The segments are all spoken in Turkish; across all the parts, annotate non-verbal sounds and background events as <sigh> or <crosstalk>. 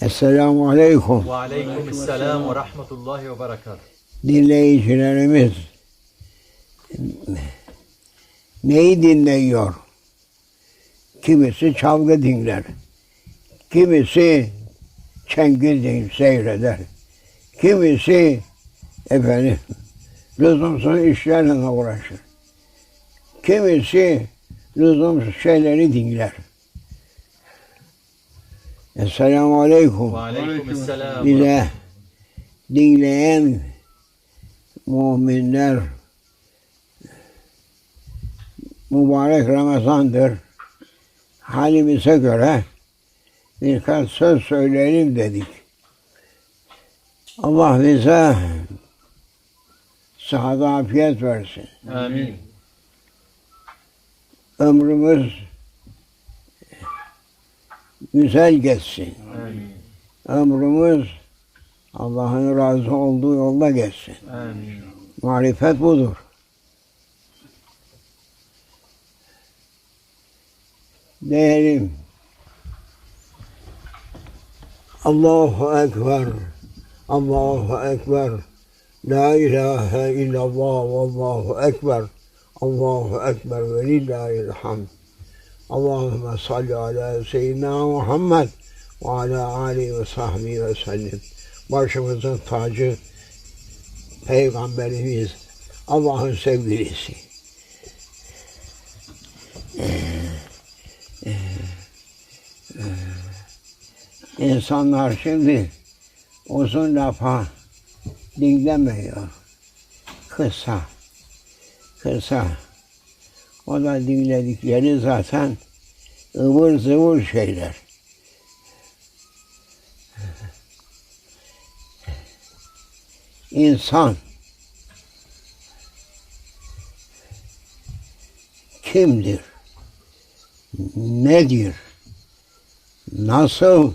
Esselamu Aleyküm. Ve aleykümselam ve rahmetullahi ve berekat. Dinleyicilerimiz neyi dinliyor? Kimisi çalgı dinler. Kimisi çengel din seyreder. Kimisi efendim lüzumsuz işlerle uğraşır. Kimisi lüzumsuz şeyleri dinler. Esselamu Aleyküm. Ve aleykümselam. bize dinleyen müminler mübarek Ramazan'dır. Halimize göre birkaç söz söyleyelim dedik. Allah bize sıhhat afiyet versin. Amin. Ömrümüz güzel geçsin. Amin. Ömrümüz Allah'ın razı olduğu yolda geçsin. Amin. Marifet budur. Diyelim. Allahu Ekber. Allahu Ekber. La ilahe illallah ve Allahu Ekber. Allahu Ekber ve lillahil hamd. Allahümme salli ala seyyidina Muhammed ve ala alihi ve sahbihi ve sellem. Başımızın tacı Peygamberimiz Allah'ın sevgilisi. İnsanlar şimdi uzun lafa dinlemiyor. Kısa, kısa. O da dinledikleri zaten ıvır zıvır şeyler. İnsan kimdir? Nedir? Nasıl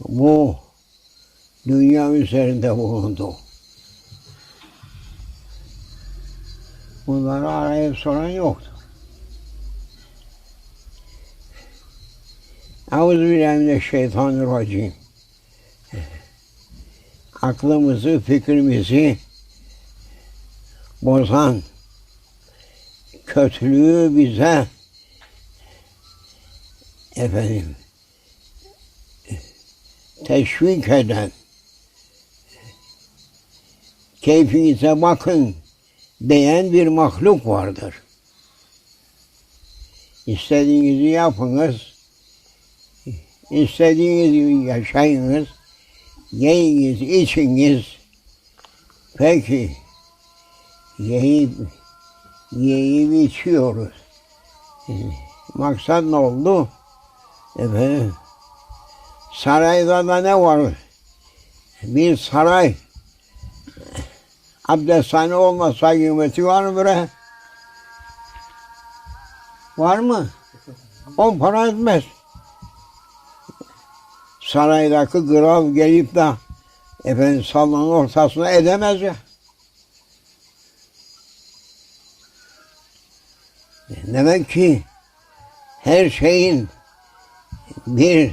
bu dünya üzerinde bulundu? Bunları arayıp soran yoktu. Euzubillahimineşşeytanirracim. Aklımızı, fikrimizi bozan, kötülüğü bize efendim teşvik eden keyfinize bakın diyen bir mahluk vardır. İstediğinizi yapınız, istediğiniz yaşayınız, yiyiniz, içiniz. Peki, yiyip, yiyip içiyoruz. Maksat ne oldu? Efendim, sarayda da ne var? Bir saray. Abdesthane olmasa kıymeti var mı bre? Var mı? On para etmez. Saraydaki kral gelip de efendim salonun ortasına edemez ya. Demek ki her şeyin bir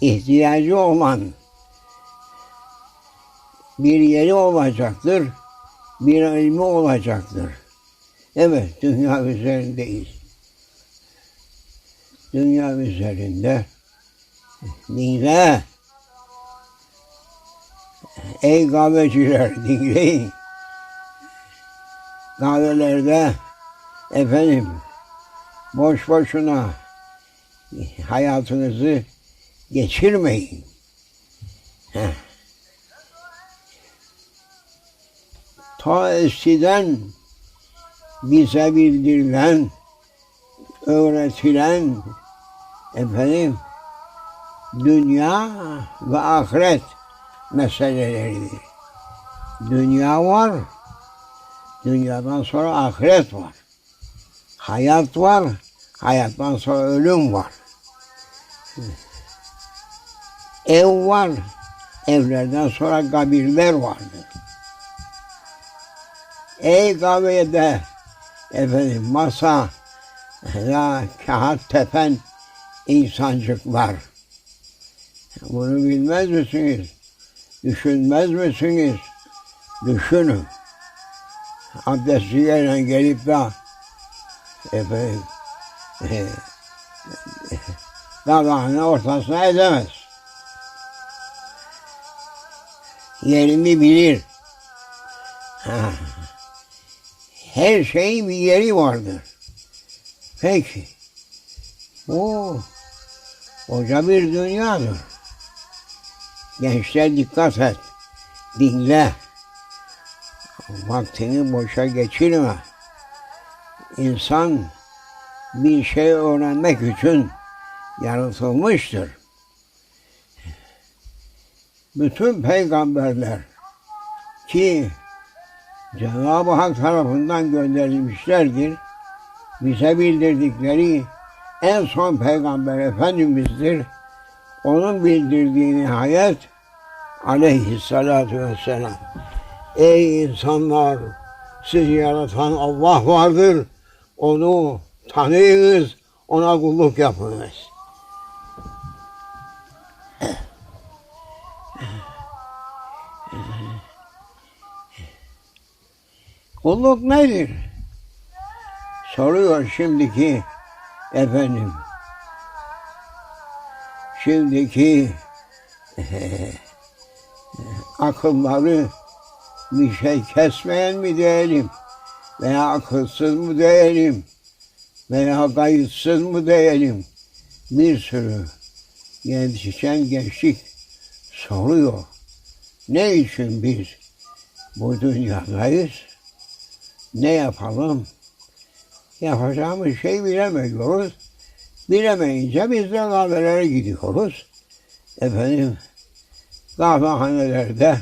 ihtiyacı olan bir yeri olacaktır, bir ilmi olacaktır. Evet, dünya üzerindeyiz. Dünya üzerinde dinle. Ey kahveciler dinleyin. Kahvelerde efendim boş boşuna hayatınızı geçirmeyin. Ta eskiden bize bildirilen, öğretilen efendim dünya ve ahiret meseleleridir. Dünya var, dünyadan sonra ahiret var. Hayat var, hayattan sonra ölüm var. Ev var, evlerden sonra kabirler vardır. Ey kahvede efendim masa ya kağıt tepen insancıklar. Bunu bilmez misiniz? Düşünmez misiniz? Düşünün. Abdestçiyle gelip de efendim <laughs> e, ortasına edemez. Yerini bilir. Ha. Her şeyin bir yeri vardır. Peki. Bu koca bir dünyadır. Gençler dikkat et. Dinle. Vaktini boşa geçirme. İnsan bir şey öğrenmek için yaratılmıştır. Bütün peygamberler ki Cenab-ı Hak tarafından gönderilmişlerdir. Bize bildirdikleri en son peygamber Efendimiz'dir. Onun bildirdiği nihayet aleyhissalatu vesselam. Ey insanlar! Sizi yaratan Allah vardır. Onu tanıyınız, ona kulluk yapınız. Kulluk nedir? Soruyor şimdiki efendim. Şimdiki <laughs> akılları bir şey kesmeyen mi diyelim? Veya akılsız mı diyelim? Veya kayıtsız mı diyelim? Bir sürü yetişen gençlik soruyor. Ne için biz bu dünyadayız? Ne yapalım? Yapacağımız şey bilemiyoruz. Bilemeyince biz de kahvelere gidiyoruz. Efendim kahvehanelerde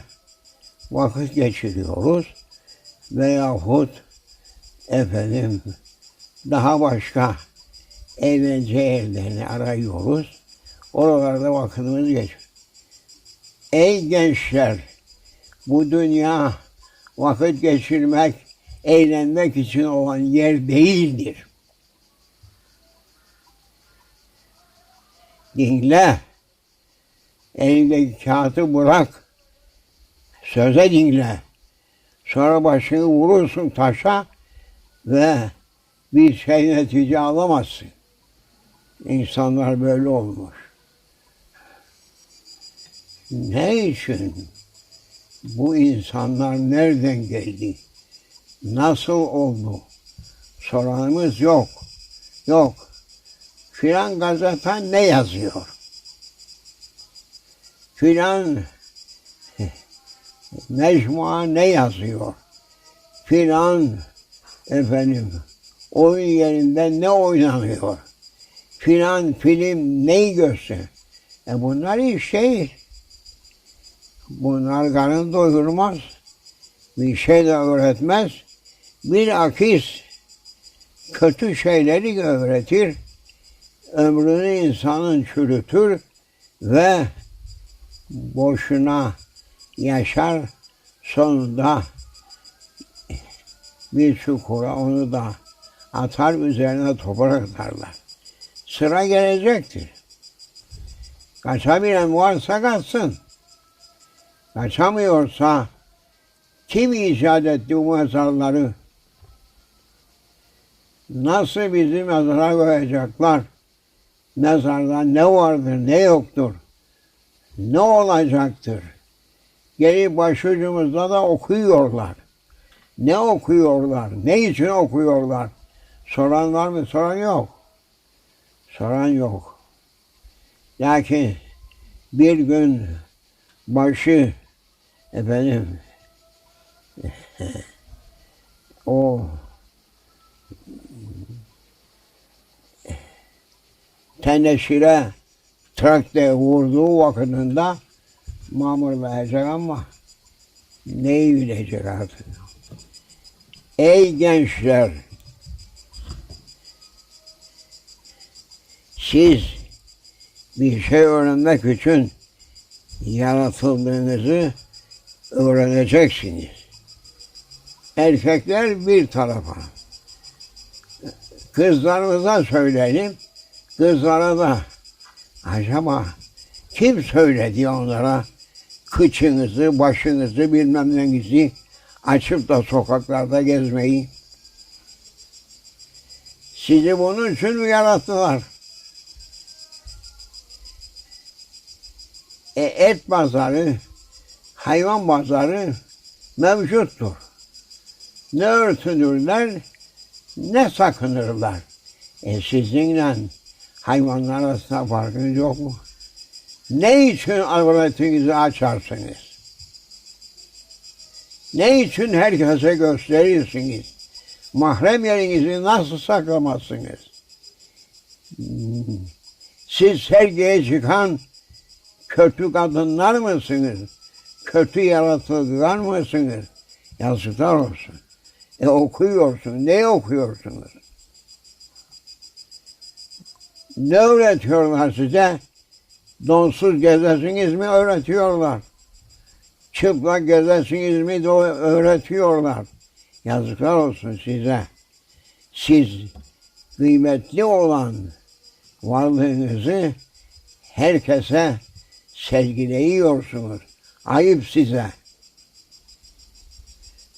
vakit geçiriyoruz. Veyahut efendim daha başka eğlence yerlerini arıyoruz. Oralarda vakitimiz geçiyor. Ey gençler! Bu dünya vakit geçirmek, eğlenmek için olan yer değildir. Dinle. Elindeki kağıtı bırak. Söze dinle. Sonra başını vurursun taşa ve bir şey netice alamazsın. İnsanlar böyle olmuş. Ne için? Bu insanlar nereden geldi? Nasıl oldu? Soranımız yok. Yok. Filan gazete ne yazıyor? Filan <laughs> mecmua ne yazıyor? Filan efendim oyun yerinde ne oynanıyor? Filan film neyi göster? E bunlar hiç şey. Bunlar karın doyurmaz. Bir şey de öğretmez. Bir akis kötü şeyleri öğretir. Ömrünü insanın çürütür ve boşuna yaşar. Sonunda bir çukura onu da atar üzerine toprak atarlar. Sıra gelecektir. Kaçabilen varsa kaçsın. Kaçamıyorsa kim icat etti bu mezarları? Nasıl bizi mezara koyacaklar? Mezarda ne vardır, ne yoktur? Ne olacaktır? Gelip başucumuzda da okuyorlar. Ne okuyorlar? Ne için okuyorlar? Soran var mı? Soran yok. Soran yok. Lakin bir gün başı efendim <laughs> o teneşire trakte vurduğu vakitinde mamurlayacak ama neyi bilecek artık. Ey gençler! Siz bir şey öğrenmek için yaratıldığınızı öğreneceksiniz. Erkekler bir tarafa. Kızlarımıza söyleyelim. Kızlara da acaba Kim söyledi onlara kıçınızı, başınızı bilmem nenizi açıp da sokaklarda gezmeyi? Sizi bunun için mi yarattılar? E, et pazarı, hayvan pazarı mevcuttur. Ne örtünürler, ne sakınırlar. E sizinle hayvanlar arasında farkınız yok mu? Ne için avretinizi açarsınız? Ne için herkese gösterirsiniz? Mahrem yerinizi nasıl saklamazsınız? Siz sergiye çıkan kötü kadınlar mısınız? Kötü yaratıklar mısınız? Yazıklar olsun. E okuyorsun. Ne okuyorsunuz? Ne öğretiyorlar size? Donsuz gezesiniz mi öğretiyorlar. Çıplak gezesiniz mi de öğretiyorlar. Yazıklar olsun size. Siz kıymetli olan varlığınızı herkese sergileyiyorsunuz. Ayıp size.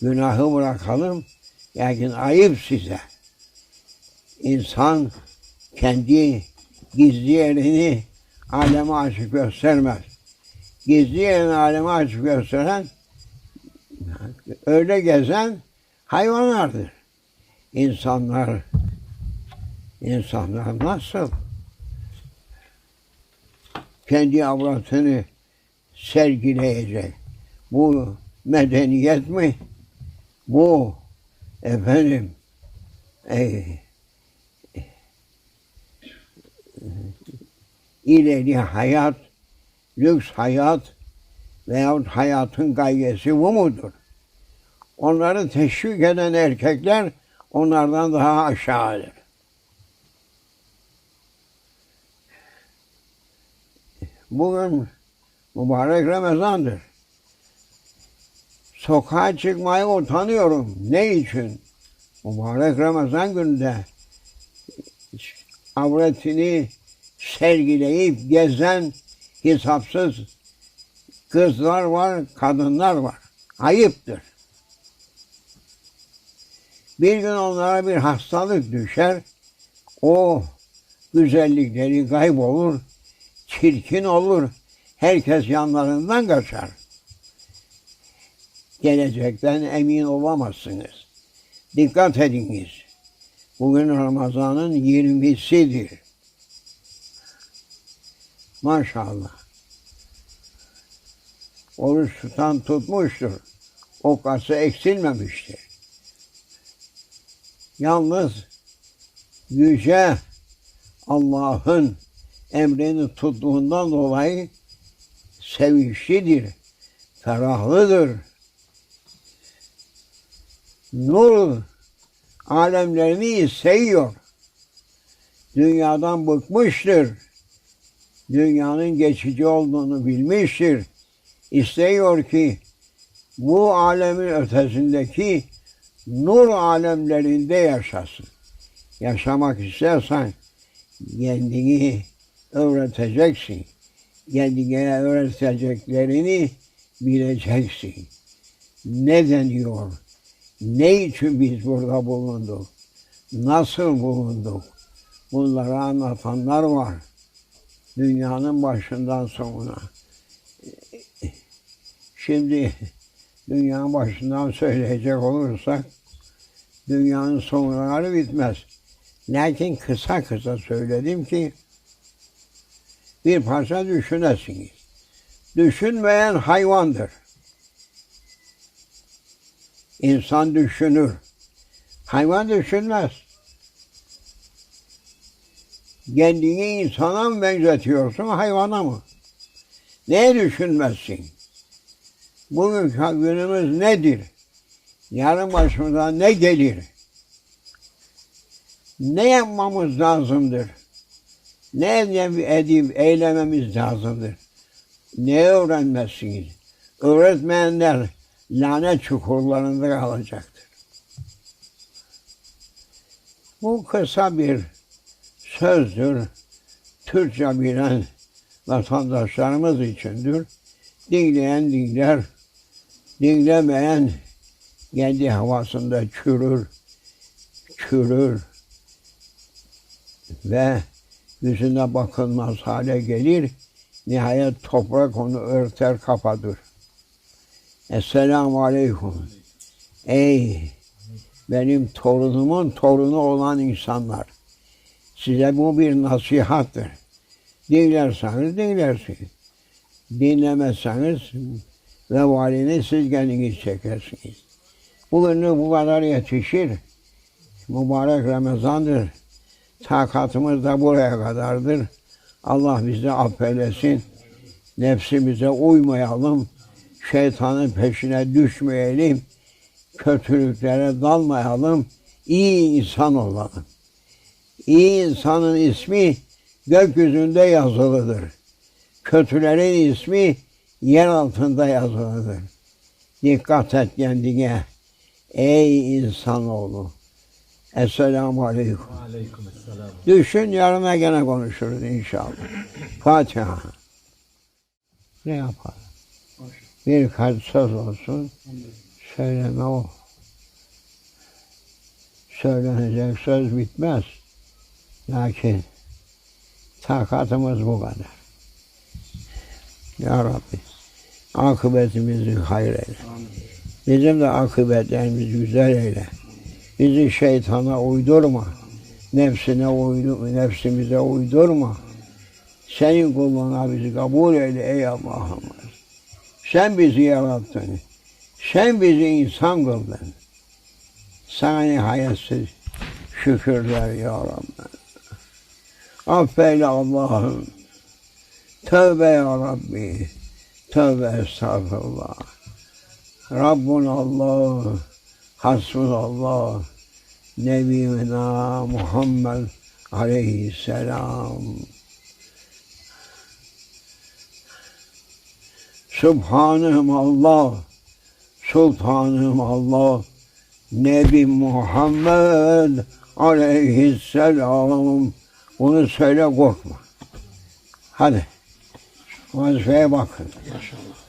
Günahı bırakalım. Lakin ayıp size. İnsan kendi gizli yerini aleme açık göstermez. Gizli yerini aleme açık gösteren öyle gezen hayvanlardır. İnsanlar insanlar nasıl kendi avratını sergileyecek? Bu medeniyet mi? Bu efendim e, ileri hayat, lüks hayat veyahut hayatın gayesi bu mudur? Onları teşvik eden erkekler onlardan daha aşağıdır. Bugün mübarek Ramazan'dır. Sokağa çıkmaya utanıyorum. Ne için? Mübarek Ramazan gününde avretini sergileyip gezen hesapsız kızlar var, kadınlar var. Ayıptır. Bir gün onlara bir hastalık düşer, o güzellikleri kaybolur, çirkin olur, herkes yanlarından kaçar. Gelecekten emin olamazsınız. Dikkat ediniz. Bugün Ramazan'ın 20'sidir. Maşallah. Oruç tutan tutmuştur. Okası eksilmemiştir. Yalnız yüce Allah'ın emrini tuttuğundan dolayı sevinçlidir, ferahlıdır. Nur alemlerini seviyor. Dünyadan bıkmıştır. Dünyanın geçici olduğunu bilmiştir. İstiyor ki bu alemin ötesindeki nur alemlerinde yaşasın. Yaşamak istersen kendini öğreteceksin. Kendine öğreteceklerini bileceksin. Ne deniyor? Ne için biz burada bulunduk? Nasıl bulunduk? Bunları anlatanlar var. Dünyanın başından sonuna. Şimdi dünyanın başından söyleyecek olursak dünyanın sonraları bitmez. Lakin kısa kısa söyledim ki bir parça düşünesiniz. Düşünmeyen hayvandır. İnsan düşünür. Hayvan düşünmez. Kendini insana mı benzetiyorsun, hayvana mı? Neye düşünmezsin? Bugün günümüz nedir? Yarın başımıza ne gelir? Ne yapmamız lazımdır? Ne edip eylememiz lazımdır? Ne öğrenmezsiniz? Öğretmeyenler lanet çukurlarında kalacaktır. Bu kısa bir sözdür. Türkçe bilen vatandaşlarımız içindir. Dinleyen dinler, dinlemeyen kendi havasında çürür, çürür ve yüzüne bakılmaz hale gelir. Nihayet toprak onu örter kapatır. Esselamu Aleyküm. Ey benim torunumun torunu olan insanlar. Size bu bir nasihattır. Dinlerseniz dinlersiniz. Dinlemezseniz vebalini siz kendiniz çekersiniz. Bugünlük bu kadar yetişir. Mübarek Ramazan'dır. Takatımız da buraya kadardır. Allah bizi affeylesin. Nefsimize uymayalım. Şeytanın peşine düşmeyelim. Kötülüklere dalmayalım. İyi insan olalım. İyi insanın ismi gökyüzünde yazılıdır. Kötülerin ismi yer altında yazılıdır. Dikkat et kendine. Ey insanoğlu. Esselamu Aleyküm. Aleykümselam. Düşün yarına gene konuşuruz inşallah. Fatiha. Ne yapalım? Birkaç söz olsun. Söyleme o. Söylenecek söz bitmez. Lakin takatımız bu kadar. Ya Rabbi akıbetimizi hayır eyle. Bizim de akıbetlerimizi güzel eyle. Bizi şeytana uydurma. Nefsine uydu, nefsimize uydurma. Senin kulluğuna bizi kabul eyle ey Allah'ım. Sen bizi yarattın. Sen bizi insan kıldın. Sana nihayetsiz şükürler ya Rabbi. Affeyle Allah'ım. Tövbe ya Rabbi. Tövbe estağfurullah. Rabbun Allah. Hasbun Allah. Nebiyina Muhammed aleyhisselam. Subhanım Allah, Sultanım Allah, Nebi Muhammed aleyhisselam. Bunu söyle korkma. Hadi. Vazifeye bakın. İnşallah.